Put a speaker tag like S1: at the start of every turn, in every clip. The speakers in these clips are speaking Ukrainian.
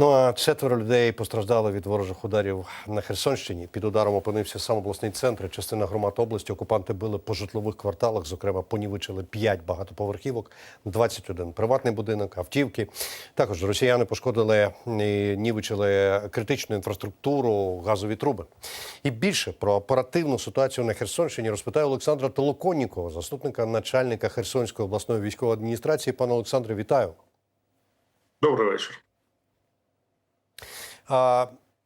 S1: Ну а четверо людей постраждали від ворожих ударів на Херсонщині. Під ударом опинився сам обласний центр. Частина громад області окупанти били по житлових кварталах. Зокрема, понівечили 5 багатоповерхівок, 21 приватний будинок, автівки. Також росіяни пошкодили і нівечили критичну інфраструктуру, газові труби. І більше про оперативну ситуацію на Херсонщині розпитає Олександра Толоконнікова, заступника начальника Херсонської обласної військової адміністрації. Пане Олександре, вітаю.
S2: Добрий вечір.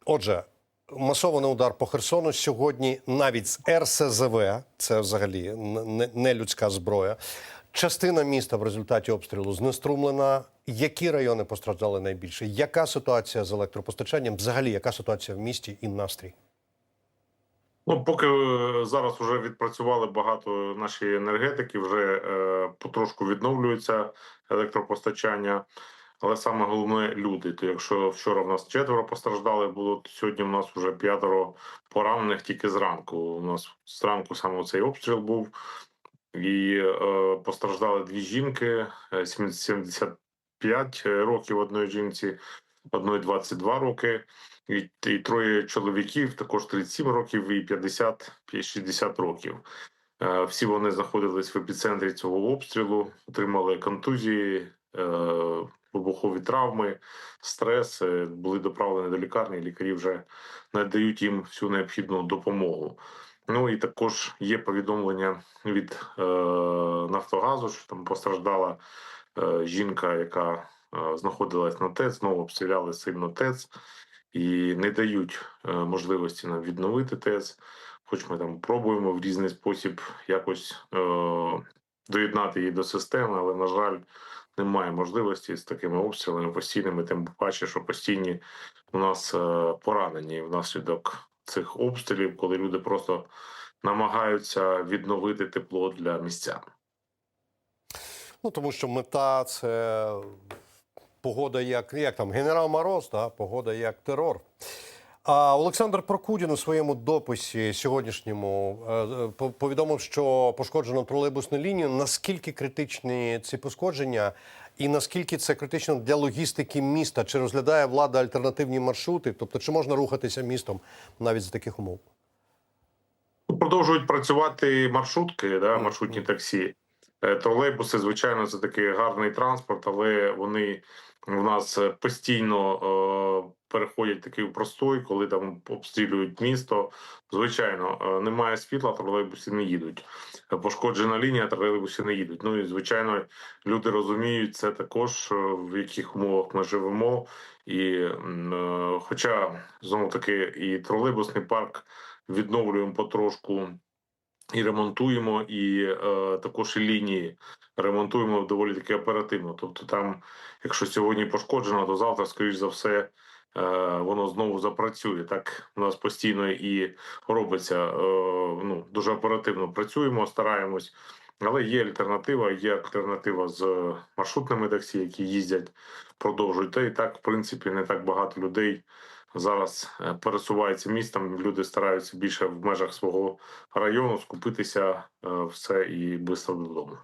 S1: Отже, масований удар по Херсону сьогодні навіть з РСЗВ, це взагалі не людська зброя. Частина міста в результаті обстрілу знеструмлена. Які райони постраждали найбільше? Яка ситуація з електропостачанням? Взагалі, яка ситуація в місті і настрій?
S2: Ну, поки е, зараз вже відпрацювали багато наші енергетики, вже е, потрошку відновлюється електропостачання. Але саме головне люди. То якщо вчора в нас четверо постраждали, було то сьогодні в нас вже п'ятеро поранених тільки зранку. У нас зранку саме цей обстріл був, і е, постраждали дві жінки: е, 70 75 років одної жінці, одної 22 роки. І, і троє чоловіків, також 37 років і 50 60 років. Е, Всі вони знаходились в епіцентрі цього обстрілу, отримали контузії, е, вибухові травми, стрес, були доправлені до лікарні. Лікарі вже надають їм всю необхідну допомогу. Ну і також є повідомлення від е, Нафтогазу, що там постраждала е, жінка, яка е, знаходилась на ТЕЦ, знову обстріляли сильно ТЕЦ і не дають е, можливості нам відновити ТЕЦ. Хоч ми там пробуємо в різний спосіб якось е, доєднати її до системи, але на жаль, немає можливості з такими обстрілами постійними. Тим паче, що постійні у нас е, поранені внаслідок цих обстрілів, коли люди просто намагаються відновити тепло для містян.
S1: Ну тому що мета це погода, як, як там генерал Мороз, да? погода як терор. А Олександр Прокудін у своєму дописі сьогоднішньому е, е, по- повідомив, що пошкоджено тролейбусну лінію. Наскільки критичні ці пошкодження, і наскільки це критично для логістики міста? Чи розглядає влада альтернативні маршрути? Тобто, чи можна рухатися містом навіть за таких умов?
S2: Продовжують працювати маршрутки, да, маршрутні таксі. Е, Тролейбуси, звичайно, це такий гарний транспорт, але вони в нас е, постійно е, переходять такий в простой, коли там обстрілюють місто. Звичайно, немає світла, тролейбуси не їдуть. Пошкоджена лінія, тролейбуси не їдуть. Ну і звичайно, люди розуміють це також, в яких умовах ми живемо. І хоча знову таки і тролейбусний парк відновлюємо потрошку і ремонтуємо, і е, також і лінії ремонтуємо доволі таки оперативно. Тобто, там, якщо сьогодні пошкоджено, то завтра, скоріш за все, е, воно знову запрацює. Так у нас постійно і робиться. Е, ну дуже оперативно працюємо, стараємось. Але є альтернатива, є альтернатива з маршрутними таксі, які їздять, продовжують. Та і так, в принципі, не так багато людей зараз е, пересуваються містом. Люди стараються більше в межах свого району скупитися все і швидко додому.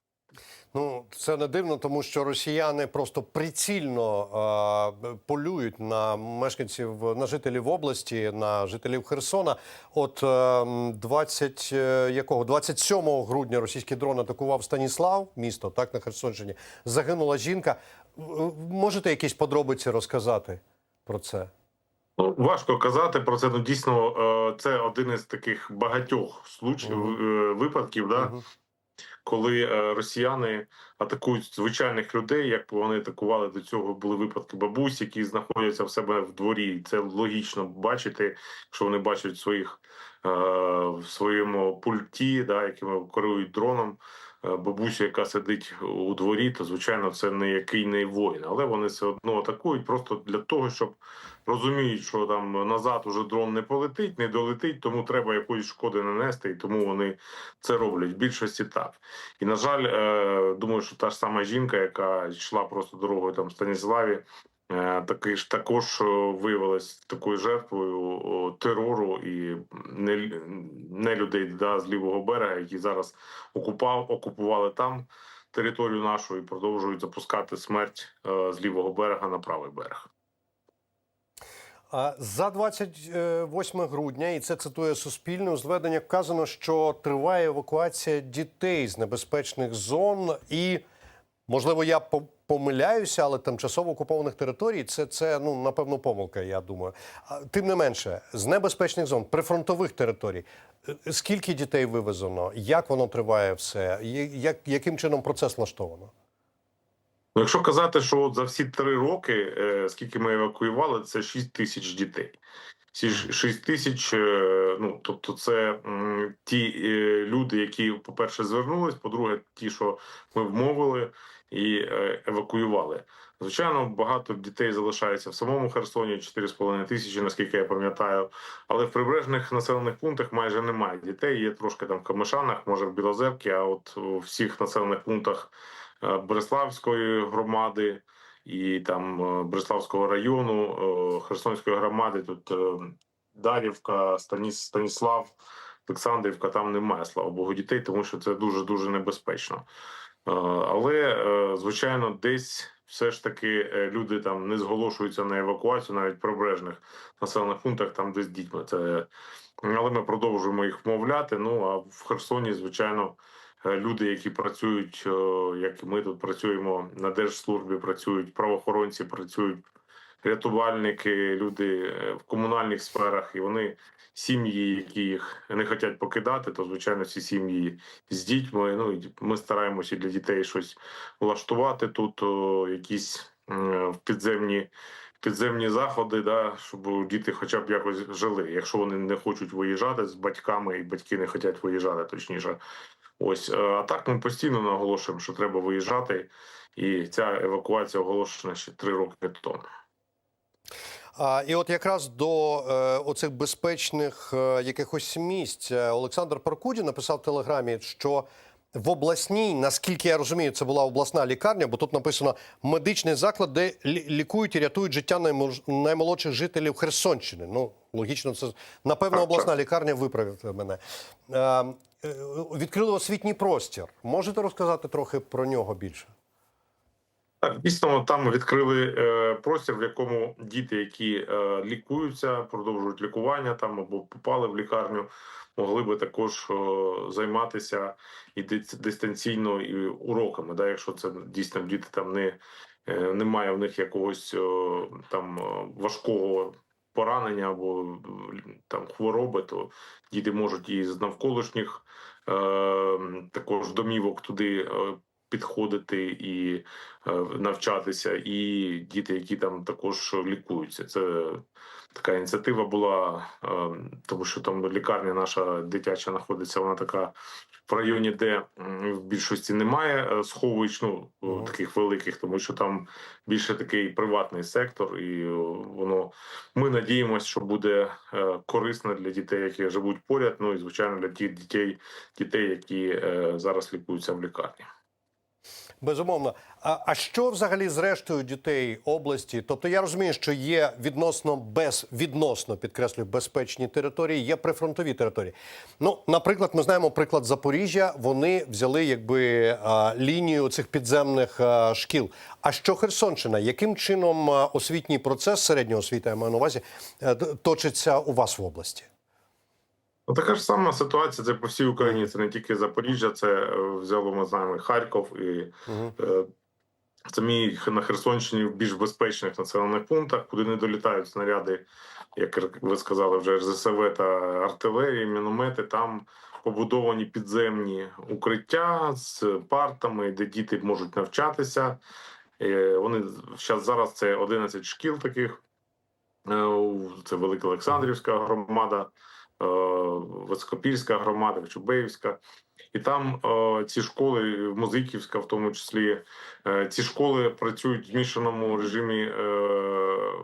S1: Ну, це не дивно, тому що росіяни просто прицільно е, полюють на мешканців, на жителів області, на жителів Херсона. От е, 20, е, якого 27 грудня російський дрон атакував Станіслав, місто так на Херсонщині. Загинула жінка. Можете якісь подробиці розказати про це?
S2: Ну, важко казати про це. Ну дійсно, е, це один із таких багатьох случаїв е, випадків, да,
S1: Мгм.
S2: коли е, росіяни атакують звичайних людей, як вони атакували до цього, були випадки бабусь, які знаходяться в себе в дворі. Це логічно бачити, якщо вони бачать своїх в своєму пульті, да, якими керують дроном. Бабусю, яка сидить у дворі, то звичайно це не який не воїн, але вони все одно атакують просто для того, щоб розуміють, що там назад уже дрон не полетить, не долетить, тому треба якоїсь шкоди нанести, і тому вони це роблять. В більшості так. І на жаль, е, думаю, що та ж сама жінка, яка йшла просто дорогою там в Станіславі, е, таки ж також е, виявилась такою жертвою терору і не, не людей да, з лівого берега, які зараз окупав, окупували там територію нашу і продовжують запускати смерть з лівого берега на правий берег.
S1: За 28 грудня, і це цитує Суспільне, у зведеннях вказано, що триває евакуація дітей з небезпечних зон і, можливо, я по- помиляюся, але тимчасово окупованих територій це, це ну, напевно, помилка, я думаю. Тим не менше, з небезпечних зон, прифронтових територій, е, скільки дітей вивезено, як воно триває все, як, яким чином процес влаштовано?
S2: Ну, якщо казати, що за всі три роки, е, скільки ми евакуювали, це 6 тисяч дітей. Ці ж 6 тисяч, е, ну тобто, це ті е, люди, які, по-перше, звернулись, по-друге, ті, що ми вмовили і евакуювали. Звичайно, багато дітей залишається в самому Херсоні 4,5 тисячі, наскільки я пам'ятаю. Але в прибережних населених пунктах майже немає дітей. Є трошки там в Камишанах, може в Білозерці, а от у всіх населених пунктах Береславської громади і там е, Береславського району, е, Херсонської громади, тут е, Дарівка, Станіс, Станіслав, Олександрівка, там немає, слава Богу, дітей, тому що це дуже дуже небезпечно. Е, Але е, звичайно, десь все ж таки е, люди там не зголошуються на евакуацію, навіть прибережних населених пунктах, там де з дітьми. Це але ми продовжуємо їх вмовляти. Ну а в Херсоні, звичайно, е, люди, які працюють, е, як ми тут працюємо на держслужбі, працюють правоохоронці, працюють рятувальники, люди е, в комунальних сферах, і вони сім'ї, які їх не хочуть покидати, то звичайно ці сім'ї з дітьми. Ну і ми стараємося для дітей щось влаштувати тут, якісь м, підземні. Підземні заходи, да, щоб діти хоча б якось жили, якщо вони не хочуть виїжджати з батьками, і батьки не хочуть виїжджати, точніше. Ось е, а так ми постійно наголошуємо, що треба виїжджати, і ця евакуація оголошена ще три роки тому.
S1: І от якраз до е, оцих безпечних е, якихось місць Олександр Паркуді написав в телеграмі, що в обласній, наскільки я розумію, це була обласна лікарня, бо тут написано медичний заклад, де лі- лікують і рятують життя наймолодших жителів Херсонщини. Ну логічно, це напевно обласна лікарня. Виправте мене. Е, е, відкрили освітній простір. Можете розказати трохи про нього більше?
S2: Так, дійсно, там відкрили е, простір, в якому діти, які е, лікуються, продовжують лікування там або попали в лікарню, могли би також е, займатися і ди- дистанційно і уроками. Да, якщо це дійсно діти там не е, немає в них якогось е, там важкого поранення або е, там хвороби, то діти можуть і з навколишніх е, також домівок туди е, підходити і е, навчатися, і діти, які там також лікуються. Це така ініціатива була, е, тому що там лікарня наша дитяча знаходиться. Вона така в районі, де в більшості немає е, сховищ, ну таких великих, тому що там більше такий приватний сектор, і воно ми надіємося, що буде корисно для дітей, які живуть поряд. Ну і звичайно для тих дітей, дітей, які зараз лікуються в лікарні.
S1: Безумовно. А, а що взагалі з рештою дітей області? Тобто я розумію, що є відносно без відносно підкреслюю безпечні території, є прифронтові території. Ну, наприклад, ми знаємо приклад Запоріжжя. Вони взяли якби лінію цих підземних шкіл. А що Херсонщина? Яким чином освітній процес середньої освіти я маю на увазі е, точиться у вас в області?
S2: Ну, така ж сама ситуація. Це по всій Україні. Це не тільки Запоріжжя, це е, взяло ми знаємо і Харків і
S1: Угу.
S2: е, самі на Херсонщині в більш безпечних населених пунктах, куди не долітають снаряди, як ви сказали, вже РЗСВ та артилерії, міномети. Там побудовані підземні укриття з партами, де діти можуть навчатися. Е, Вони зараз зараз це 11 шкіл таких. Е, Це Велика Олександрівська громада, е, громада, Чубеївська. І там е, ці школи, Музиківська в тому числі, е, ці школи працюють в змішаному режимі. Е,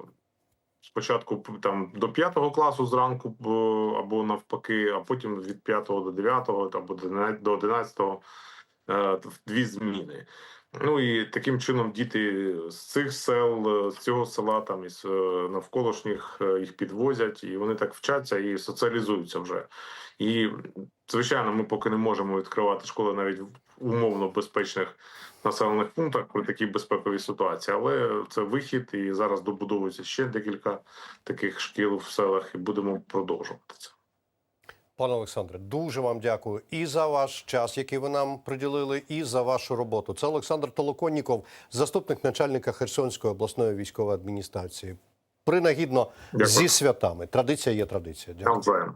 S2: Спочатку там до п'ятого класу зранку або навпаки, а потім від п'ятого до дев'ятого або до одинадцятого е, в дві зміни. Ну і таким чином діти з цих сел, е, з цього села, там із е, навколишніх е, їх підвозять, і вони так вчаться і соціалізуються вже. І звичайно, ми поки не можемо відкривати школи навіть в умовно безпечних населених пунктах при такій безпековій ситуації. Але це вихід, і зараз добудовується ще декілька таких шкіл в селах, і будемо продовжувати це.
S1: Пане Олександре, дуже вам дякую і за ваш час, який ви нам приділили, і за вашу роботу. Це Олександр Толоконніков, заступник начальника Херсонської обласної військової адміністрації. Принагідно
S2: Дякую.
S1: зі святами. Традиція є традиція. Дякую.